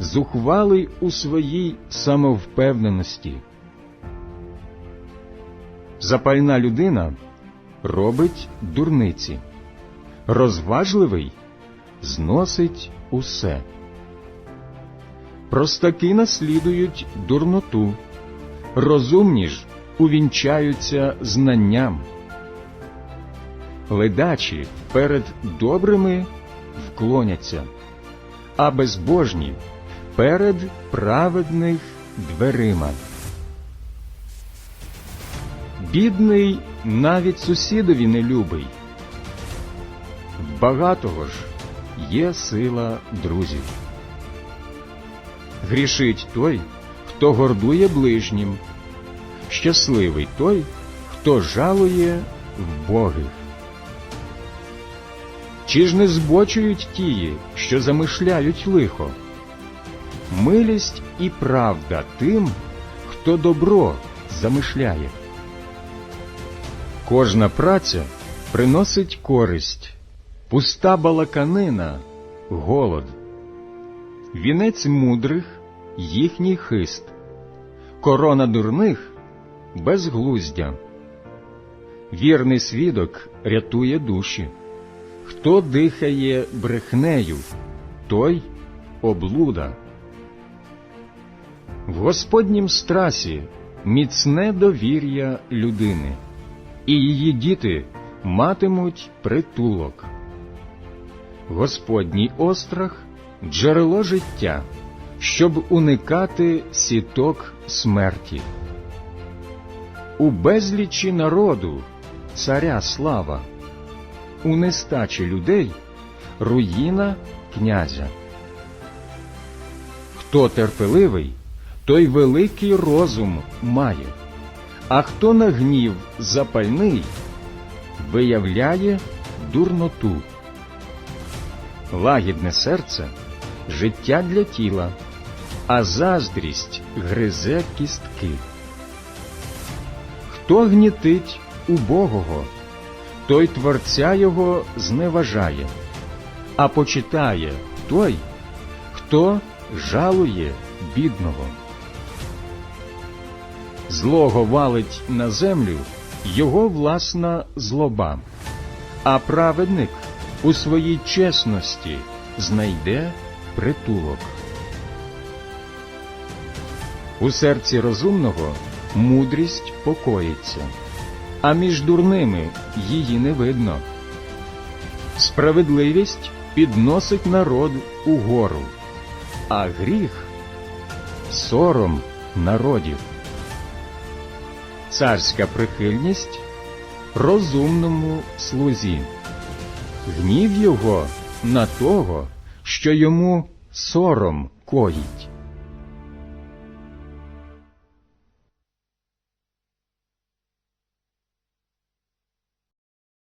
зухвалий у своїй самовпевненості. Запальна людина робить дурниці, розважливий зносить усе. Простаки наслідують дурноту, розумні ж увінчаються знанням. Ледачі перед добрими вклоняться, а безбожні перед праведних дверима. Бідний навіть сусідові не любий. Багатого ж є сила друзів. Грішить той, хто гордує ближнім, щасливий той, хто жалує вбогих. Чи ж не збочують тії, що замишляють лихо? Милість і правда тим, хто добро замишляє. Кожна праця приносить користь, пуста балаканина голод. Вінець мудрих їхній хист, корона дурних безглуздя. Вірний свідок рятує душі. Хто дихає брехнею, той облуда. В Господнім страсі міцне довір'я людини, і її діти матимуть притулок. Господній острах джерело життя, щоб уникати сіток смерті. У безлічі народу царя слава, у нестачі людей руїна князя. Хто терпеливий, той великий розум має, а хто на гнів запальний, виявляє дурноту. Лагідне серце життя для тіла, а заздрість гризе кістки. Хто гнітить убогого, той творця його зневажає, а почитає той, хто жалує бідного. Злого валить на землю його власна злоба, а праведник у своїй чесності знайде притулок. У серці розумного мудрість покоїться, а між дурними її не видно. Справедливість підносить народ угору, а гріх сором народів. Царська прихильність розумному слузі, гнів його на того, що йому сором коїть.